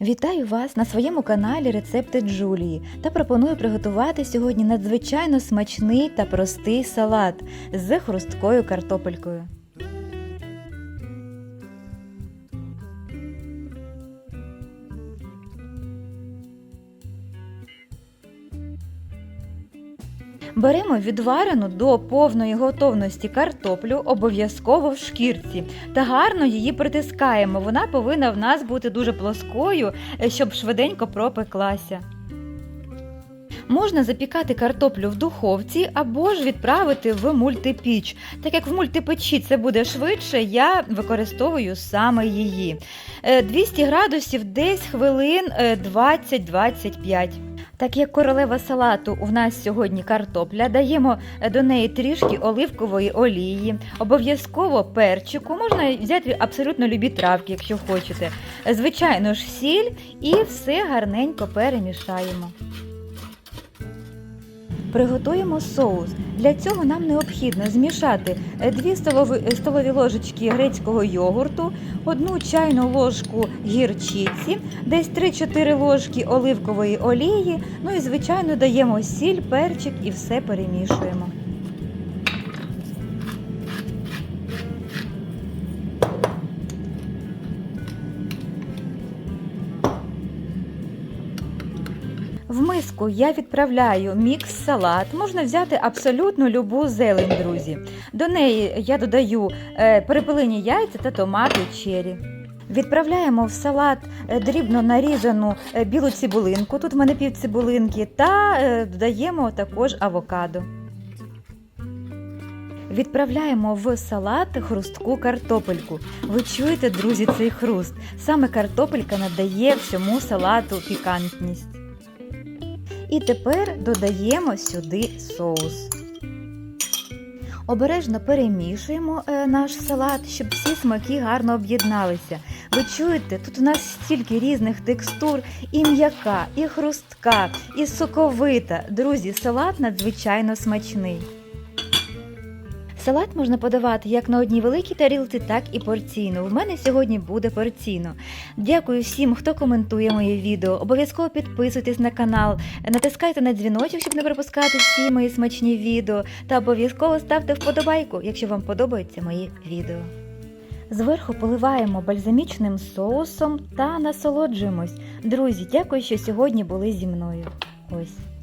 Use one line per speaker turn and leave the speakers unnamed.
Вітаю вас на своєму каналі Рецепти Джулії та пропоную приготувати сьогодні надзвичайно смачний та простий салат з хрусткою картопелькою. Беремо відварену до повної готовності картоплю обов'язково в шкірці та гарно її притискаємо. Вона повинна в нас бути дуже плоскою, е, щоб швиденько пропеклася. Можна запікати картоплю в духовці або ж відправити в мультипіч. Так як в мультипечі це буде швидше, я використовую саме її. Е, 200 градусів десь хвилин е, 20-25. Так як королева салату у нас сьогодні картопля, даємо до неї трішки оливкової олії, обов'язково перчику, можна взяти абсолютно любі травки, якщо хочете. Звичайно ж, сіль і все гарненько перемішаємо. Приготуємо соус. Для цього нам необхідно змішати 2 столові, столові ложечки грецького йогурту, 1 чайну ложку гірчиці, десь 3-4 ложки оливкової олії. Ну і звичайно даємо сіль, перчик і все перемішуємо. В миску я відправляю мікс салат. Можна взяти абсолютно любу зелень, друзі. До неї я додаю е, перепилені яйця та томати чері. Відправляємо в салат е, дрібно нарізану е, білу цибулинку. Тут в мене пів цибулинки, та додаємо також авокадо. Відправляємо в салат хрустку картопельку. Ви чуєте, друзі, цей хруст? Саме картопелька надає всьому салату пікантність. І тепер додаємо сюди соус. Обережно перемішуємо е, наш салат, щоб всі смаки гарно об'єдналися. Ви чуєте, тут у нас стільки різних текстур, і м'яка, і хрустка, і соковита. Друзі, салат надзвичайно смачний. Салат можна подавати як на одній великій тарілці, так і порційно. В мене сьогодні буде порційно. Дякую всім, хто коментує моє відео. Обов'язково підписуйтесь на канал, натискайте на дзвіночок, щоб не пропускати всі мої смачні відео. Та обов'язково ставте вподобайку, якщо вам подобаються мої відео. Зверху поливаємо бальзамічним соусом та насолоджуємось. Друзі, дякую, що сьогодні були зі мною. Ось.